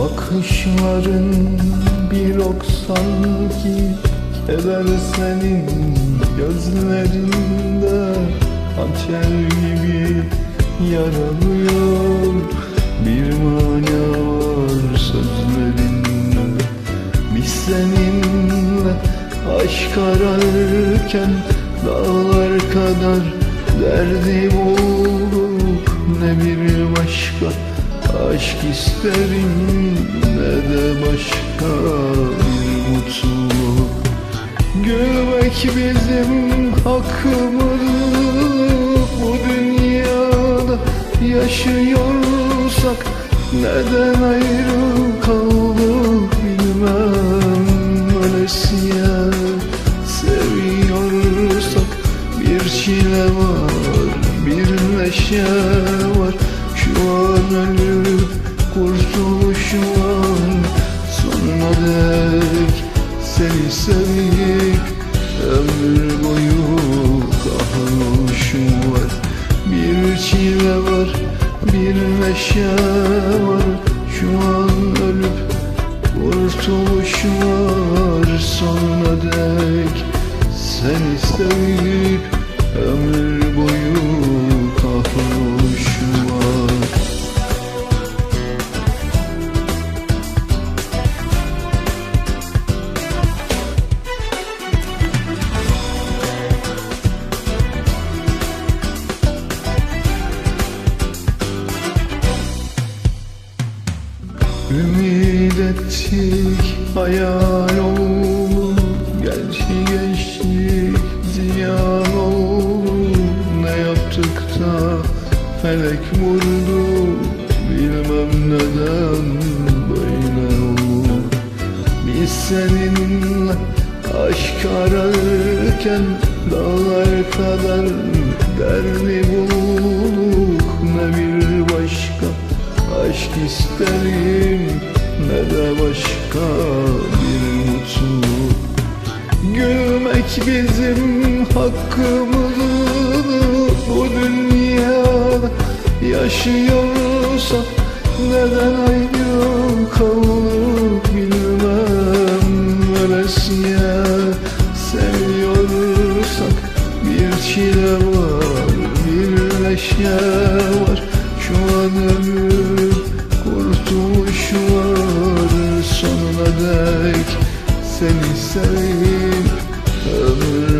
Bakışların bir ok sanki Keder senin gözlerinde. Hançer gibi yaralıyor Bir mana var sözlerinde. Biz seninle aşk ararken Dağlar kadar derdi bulduk. Ne bir başka aşk isterim Ne de başka bir mutluluk. Gülmek bizim hakkımız. Bu dünyada yaşıyorsak Neden ayrı kaldık bilmem. Öylesiye seviyorsak Bir çile var, bir neşe var ölüp kurtuluş var Sonuna dek seni sevip Ömür boyu kahroluşum var. Bir çile var, bir neşe var. Şu an ölüp kurtuluş var. Sonuna dek seni sevip Ömür Ümit ettik hayal oldu Gerçi geçtik ziyan oldu Ne yaptık da felek vurdu Bilmem neden böyle oldu. Biz seninle aşk ararken Dağlar kadar derdi bulduk. Ne bir başka aşk isterim Ne de başka bir mutluluk. Gülmek bizim hakkımız Bu dünyada yaşıyorsak Neden ayrı kaldık bilmem. Öylesiye seviyorsak Bir çile var, bir neşe var dek seni sevip Ömür